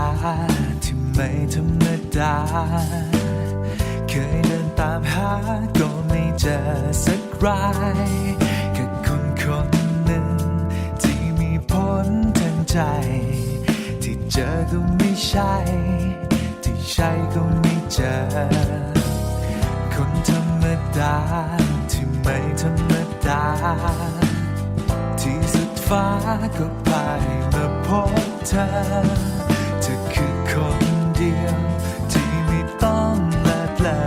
าที่ไม่ธรรมดา เคยเดินตามหาก็ไม่เจอสักรายแค่คนคนหนึ่ง ที่มีผลทางใจ ที่เจอก็ไม่ใช่ ที่ใช่ก็ไม่เจอ คนธรรมดาที่ไม่ธรรมดา ที่สุดฟ้าก็พายมาพบเธอ เดียว ที่ไม่ต้องละเลอ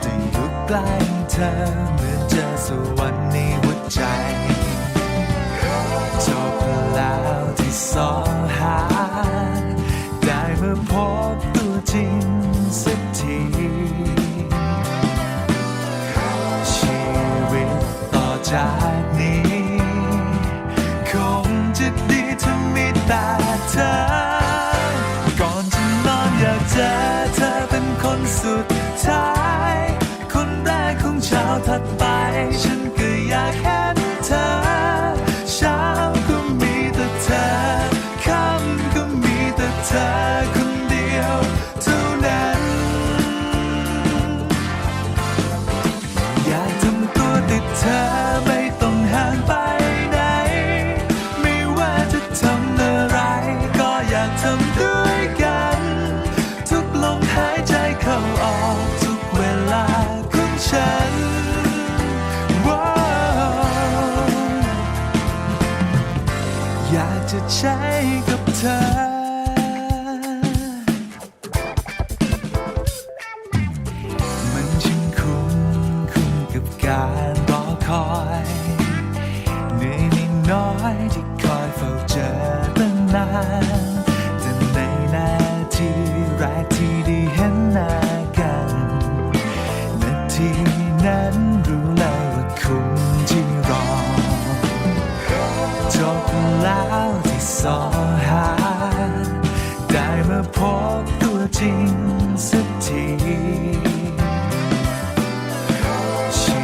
แต่อยู่ใกล้เธอเหมือนเจอสวรรค์ในหัวใจจบแล้วที่สองหา ได้มาพบตัวจริงสักทีชีวิตต่อจากนี้ คงจะดีถ้ามีแต่เธอ สุดท้าย อยากจะใช้กับเธอมันช่างคุ้มคุ้มกับการรอคอยเหนื่อยนิดน้อยที่คอยเฝ้าเจอตั้งนาน จบแล้วที่สอหา ได้มาพบตัวจริงสักทีชี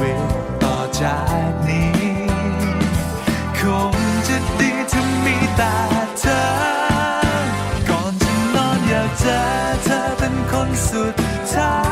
วิตต่อจากนี้ คงจะดีถ้ามีแต่เธอ ก่อนจะนอนอยากเจอเธอเป็นคนสุดท้าย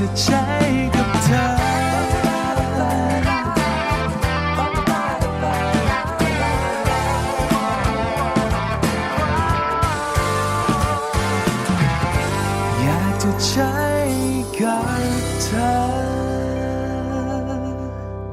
จะใช้กับเธอ อยากจะใช้